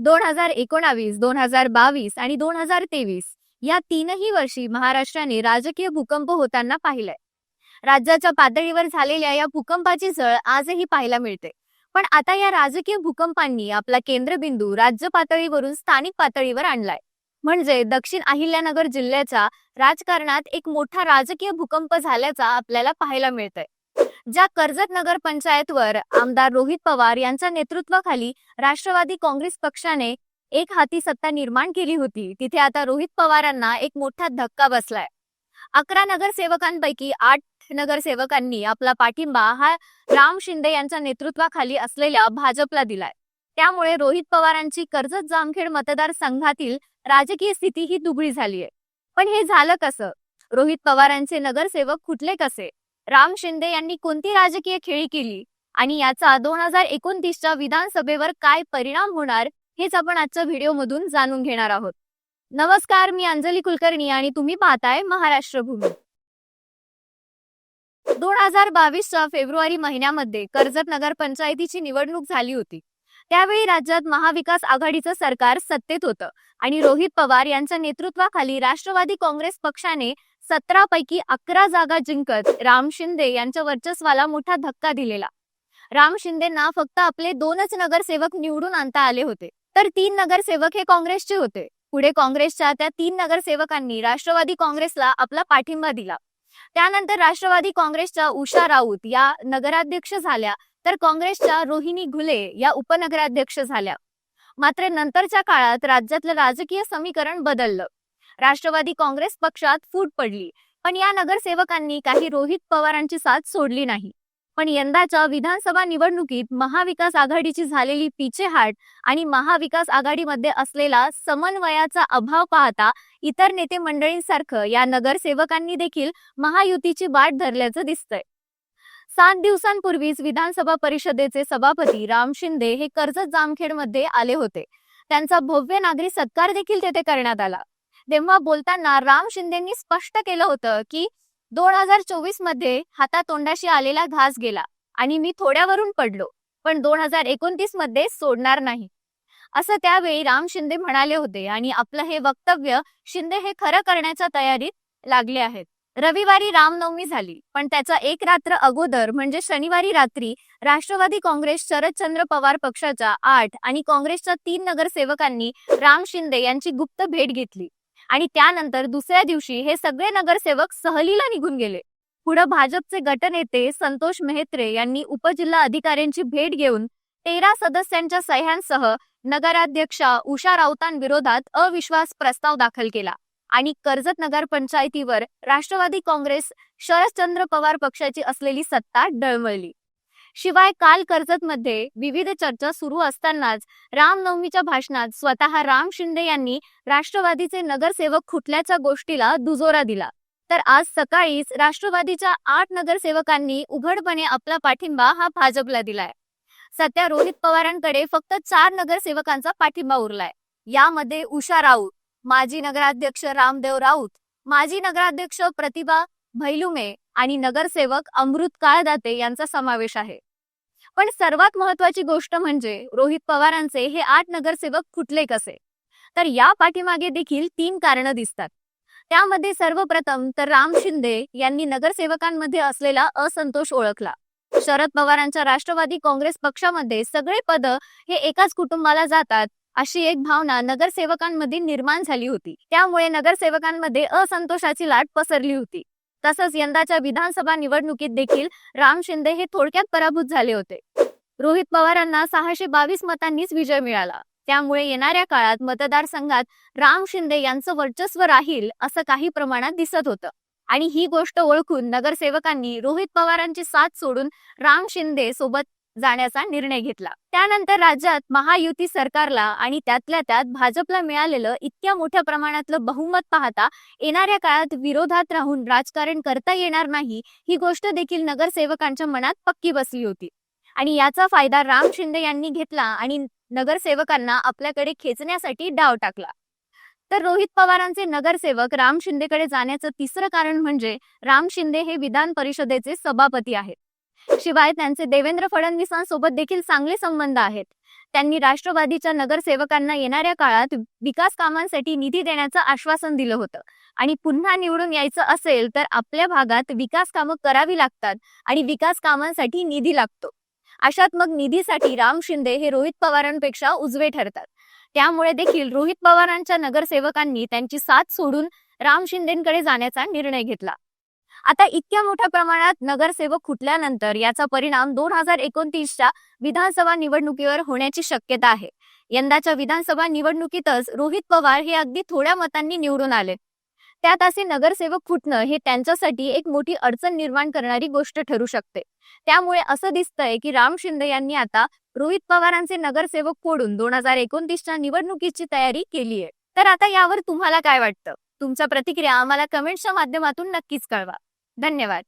दोन हजार एकोणावीस दोन हजार बावीस आणि दोन हजार तेवीस या तीनही वर्षी महाराष्ट्राने राजकीय भूकंप होताना पाहिलाय. राज्याच्या पातळीवर झालेल्या या भूकंपाची झळ आजही पाहायला मिळते. पण आता या राजकीय भूकंपांनी आपला केंद्रबिंदू राज्य पातळीवरून स्थानिक पातळीवर आणलाय. म्हणजे दक्षिण अहिल्यानगर जिल्ह्याच्या राजकारणात एक मोठा राजकीय भूकंप झाल्याचा आपल्याला पाहायला मिळतंय. ज्या कर्जत नगर पंचायतवर आमदार रोहित पवार यांच्या नेतृत्वाखाली राष्ट्रवादी काँग्रेस पक्षाने एक हाती सत्ता निर्माण केली होती तिथे आता रोहित पवारांना एक मोठा धक्का बसलाय. अकरा नगरसेवकांपैकी आठ नगरसेवकांनी आपला पाठिंबा हा राम शिंदे यांच्या नेतृत्वाखाली असलेल्या भाजपला दिलाय. त्यामुळे रोहित पवारांची कर्जत जामखेड मतदारसंघातील राजकीय स्थिती ही दुबळी झालीय. पण हे झालं कसं? रोहित पवारांचे नगरसेवक कुठले कसे? राम शिंदे यांनी कोणती राजकीय खेळी केली? आणि याचा दोन हजार एकोणतीसच्या विधानसभेवर काय परिणाम होणार हेच आपण आजच्या व्हिडिओमधून जाणून घेणार आहोत. नमस्कार मी अंजली कुलकर्णी आणि तुम्ही पाहताय महाराष्ट्र भूमी दोन हजार बावीसच्या फेब्रुवारी महिन्यामध्ये कर्जत नगर पंचायतीची निवडणूक झाली होती. त्यावेळी राज्यात महाविकास आघाडीचं सरकार सत्तेत होतं आणि रोहित पवार यांच्या नेतृत्वाखाली राष्ट्रवादी काँग्रेस पक्षाने सतरा पैकी अकरा जागा जिंकत राम शिंदे यांच्या वर्चस्वाला मोठा धक्का दिलेला. राम शिंदेना फक्त आपले दोनच नगरसेवक निवडून आणता आले होते. तर तीन नगरसेवक हे काँग्रेसचे होते. पुढे काँग्रेसच्या त्या तीन नगरसेवकांनी राष्ट्रवादी काँग्रेसला आपला पाठिंबा दिला. त्यानंतर राष्ट्रवादी काँग्रेसच्या उषा राऊत या नगराध्यक्ष झाल्या. तर काँग्रेसच्या रोहिणी घुले या उपनगराध्यक्ष झाल्या. मात्र नंतरच्या काळात राज्यातलं राजकीय समीकरण बदललं. राष्ट्रवादी काँग्रेस पक्षात फूट पडली. पण या नगरसेवकांनी काही रोहित पवारांची साथ सोडली नाही. पण यंदाच्या विधानसभा निवडणुकीत महाविकास आघाडीची झालेली पिछेहाट आणि महाविकास आघाडीमध्ये असलेला समन्वयाचा अभाव पाहता इतर नेते मंडळींसारखं या नगरसेवकांनी देखील महायुतीची वाट धरल्याचं दिसतंय. सात दिवसांपूर्वीच विधानसभा परिषदेचे सभापती राम शिंदे हे कर्जत जामखेडमध्ये आले होते. त्यांचा भव्य नागरी सत्कार देखील तेथे करण्यात आला. तेव्हा बोलताना राम शिंदेंनी स्पष्ट केलं होतं की दोन हजार चोवीसमध्ये हातातोंडाशी आलेला घास गेला आणि मी थोड्यावरून पडलो पण दोन हजार एकोणतीसमध्ये सोडणार नाही. असं त्यावेळी राम शिंदे म्हणाले होते आणि आपलं हे वक्तव्य शिंदे हे खरं करण्याच्या तयारीत लागले आहेत. रविवारी रामनवमी झाली पण त्याचा एक रात्र अगोदर म्हणजे शनिवारी रात्री राष्ट्रवादी काँग्रेस शरदचंद्र पवार पक्षाच्या आठ आणि काँग्रेसच्या तीन नगरसेवकांनी राम शिंदे यांची गुप्त भेट घेतली. आणि त्यानंतर दुसऱ्या दिवशी हे सगळे नगरसेवक सहलीला निघून गेले. पुढे भाजपचे गटनेते संतोष मेहत्रे यांनी उपजिल्हा अधिकाऱ्यांची भेट घेऊन तेरा सदस्यांच्या सह्यांसह नगराध्यक्षा उषा राऊतांविरोधात अविश्वास प्रस्ताव दाखल केला आणि कर्जत नगरपंचायतीवर राष्ट्रवादी काँग्रेस शरदचंद्र पवार पक्षाची असलेली सत्ता डळमळली शिवाय काल कर्जतमध्ये विविध चर्चा सुरू असतानाच रामनवमीच्या भाषणात स्वतः राम शिंदे यांनी राष्ट्रवादीचे नगरसेवक खुटल्याच्या गोष्टीला दुजोरा दिला. तर आज सकाळीच राष्ट्रवादीच्या आठ नगरसेवकांनी उघडपणे आपला पाठिंबा हा भाजपला दिलाय. सध्या रोहित पवारांकडे फक्त चार नगरसेवकांचा पाठिंबा उरलाय. यामध्ये उषा राऊत माजी नगराध्यक्ष रामदेव राऊत माजी नगराध्यक्ष प्रतिभा भैलुमे आणि नगरसेवक अमृत काळदाते यांचा समावेश आहे. पण सर्वात महत्वाची गोष्ट म्हणजे रोहित पवारांचे हे आठ नगरसेवक कुठले कसे? तर या पाठीमागे देखील तीन कारणं दिसतात. त्यामध्ये सर्वप्रथम तर राम शिंदे यांनी नगरसेवकांमध्ये असलेला असंतोष ओळखला. शरद पवारांच्या राष्ट्रवादी काँग्रेस पक्षामध्ये सगळे पद हे एकाच कुटुंबाला जातात अशी एक भावना नगरसेवकांमध्ये निर्माण झाली होती. त्यामुळे नगरसेवकांमध्ये असंतोषाची लाट पसरली होती. तसंच यंदाच्या विधानसभा निवडणुकीत देखील राम शिंदे हे थोडक्यात पराभूत झाले होते. रोहित पवारांना सहाशे बावीस मतांनीच विजय मिळाला. त्यामुळे येणाऱ्या काळात मतदारसंघात राम शिंदे यांचं वर्चस्व राहील असं काही प्रमाणात दिसत होतं. आणि ही गोष्ट ओळखून नगरसेवकांनी रोहित पवारांची साथ सोडून राम शिंदे सोबत जाण्याचा निर्णय घेतला. त्यानंतर राज्यात महायुती सरकारला आणि त्यातल्या त्यात भाजपला मिळालेलं इतक्या मोठ्या प्रमाणातलं बहुमत पाहता येणाऱ्या काळात विरोधात राहून राजकारण करता येणार नाही ही गोष्ट देखील नगरसेवकांच्या मनात पक्की बसली होती. आणि याचा फायदा राम शिंदे यांनी घेतला आणि नगरसेवकांना आपल्याकडे खेचण्यासाठी डाव टाकला. तर रोहित पवारांचे नगरसेवक राम शिंदेकडे जाण्याचं तिसरं कारण म्हणजे राम शिंदे हे विधान परिषदेचे सभापती आहेत. शिवाय त्यांचे देवेंद्र फडणवीसांसोबत देखील चांगले संबंध आहेत. त्यांनी राष्ट्रवादीच्या नगरसेवकांना येणाऱ्या काळात विकास कामांसाठी निधी देण्याचं आश्वासन दिलं होतं. आणि पुन्हा निवडून यायचं असेल तर आपल्या भागात विकास कामं करावी लागतात आणि विकास कामांसाठी निधी लागतो. अशात मग निधीसाठी राम शिंदे हे रोहित पवारांपेक्षा उजवे ठरतात. त्यामुळे देखील रोहित पवारांच्या नगरसेवकांनी त्यांची साथ सोडून राम शिंदेकडे जाण्याचा निर्णय घेतला. आता इतक्या मोठ्या प्रमाणात नगरसेवक फुटल्यानंतर याचा परिणाम दोन हजार एकोणतीसच्या विधानसभा निवडणुकीवर होण्याची शक्यता आहे. यंदाच्या विधानसभा निवडणुकीतच रोहित पवार हे अगदी थोड्या मतांनी निवडून आले. त्यात असे नगरसेवक खुटणं हे त्यांच्यासाठी एक मोठी अडचण निर्माण करणारी गोष्ट ठरू शकते. त्यामुळे असं दिसतंय की राम शिंदे यांनी आता रोहित पवारांचे नगरसेवक फोडून दोन हजार एकोणतीसच्या निवडणुकीची तयारी केली आहे. तर आता यावर तुम्हाला काय वाटतं? तुमच्या प्रतिक्रिया आम्हाला कमेंटच्या माध्यमातून नक्कीच कळवा. धन्यवाद.